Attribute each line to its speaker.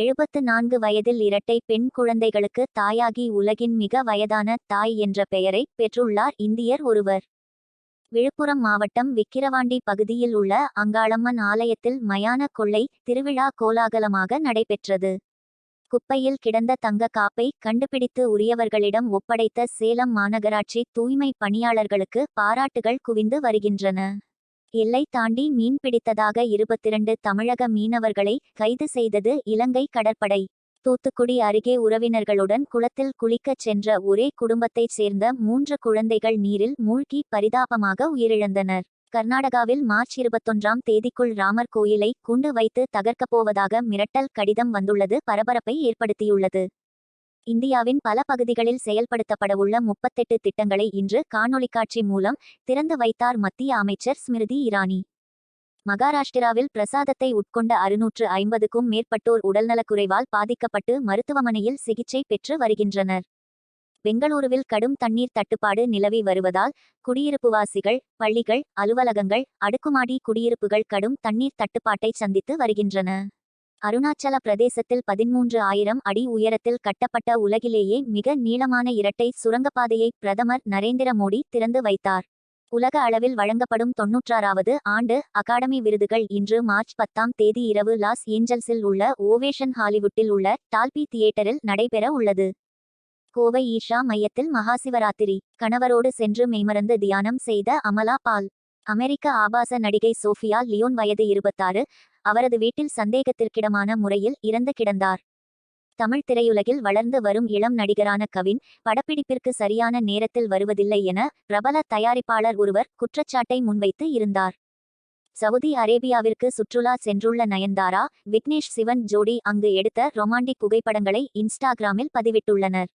Speaker 1: எழுபத்து நான்கு வயதில் இரட்டை பெண் குழந்தைகளுக்கு தாயாகி உலகின் மிக வயதான தாய் என்ற பெயரை பெற்றுள்ளார் இந்தியர் ஒருவர் விழுப்புரம் மாவட்டம் விக்கிரவாண்டி பகுதியில் உள்ள அங்காளம்மன் ஆலயத்தில் மயான கொள்ளை திருவிழா கோலாகலமாக நடைபெற்றது குப்பையில் கிடந்த தங்க காப்பை கண்டுபிடித்து உரியவர்களிடம் ஒப்படைத்த சேலம் மாநகராட்சி தூய்மை பணியாளர்களுக்கு பாராட்டுகள் குவிந்து வருகின்றன எல்லை தாண்டி மீன் பிடித்ததாக இருபத்திரண்டு தமிழக மீனவர்களை கைது செய்தது இலங்கை கடற்படை தூத்துக்குடி அருகே உறவினர்களுடன் குளத்தில் குளிக்கச் சென்ற ஒரே குடும்பத்தைச் சேர்ந்த மூன்று குழந்தைகள் நீரில் மூழ்கி பரிதாபமாக உயிரிழந்தனர் கர்நாடகாவில் மார்ச் இருபத்தொன்றாம் தேதிக்குள் ராமர் கோயிலை குண்டு வைத்து தகர்க்கப் போவதாக மிரட்டல் கடிதம் வந்துள்ளது பரபரப்பை ஏற்படுத்தியுள்ளது இந்தியாவின் பல பகுதிகளில் செயல்படுத்தப்படவுள்ள முப்பத்தெட்டு திட்டங்களை இன்று காணொலி காட்சி மூலம் திறந்து வைத்தார் மத்திய அமைச்சர் ஸ்மிருதி இரானி மகாராஷ்டிராவில் பிரசாதத்தை உட்கொண்ட அறுநூற்று ஐம்பதுக்கும் மேற்பட்டோர் உடல்நலக்குறைவால் பாதிக்கப்பட்டு மருத்துவமனையில் சிகிச்சை பெற்று வருகின்றனர் பெங்களூருவில் கடும் தண்ணீர் தட்டுப்பாடு நிலவி வருவதால் குடியிருப்புவாசிகள் பள்ளிகள் அலுவலகங்கள் அடுக்குமாடி குடியிருப்புகள் கடும் தண்ணீர் தட்டுப்பாட்டை சந்தித்து வருகின்றன அருணாச்சல பிரதேசத்தில் பதிமூன்று ஆயிரம் அடி உயரத்தில் கட்டப்பட்ட உலகிலேயே மிக நீளமான இரட்டை சுரங்கப்பாதையை பிரதமர் நரேந்திர மோடி திறந்து வைத்தார் உலக அளவில் வழங்கப்படும் தொன்னூற்றாறாவது ஆண்டு அகாடமி விருதுகள் இன்று மார்ச் பத்தாம் தேதி இரவு லாஸ் ஏஞ்சல்ஸில் உள்ள ஓவேஷன் ஹாலிவுட்டில் உள்ள டால்பி தியேட்டரில் நடைபெற உள்ளது கோவை ஈஷா மையத்தில் மகாசிவராத்திரி கணவரோடு சென்று மெய்மறந்து தியானம் செய்த அமலா பால் அமெரிக்க ஆபாச நடிகை சோஃபியா லியோன் வயது இருபத்தாறு அவரது வீட்டில் சந்தேகத்திற்கிடமான முறையில் இறந்து கிடந்தார் தமிழ் திரையுலகில் வளர்ந்து வரும் இளம் நடிகரான கவின் படப்பிடிப்பிற்கு சரியான நேரத்தில் வருவதில்லை என பிரபல தயாரிப்பாளர் ஒருவர் குற்றச்சாட்டை முன்வைத்து இருந்தார் சவுதி அரேபியாவிற்கு சுற்றுலா சென்றுள்ள நயன்தாரா விக்னேஷ் சிவன் ஜோடி அங்கு எடுத்த ரொமாண்டிக் புகைப்படங்களை இன்ஸ்டாகிராமில் பதிவிட்டுள்ளனர்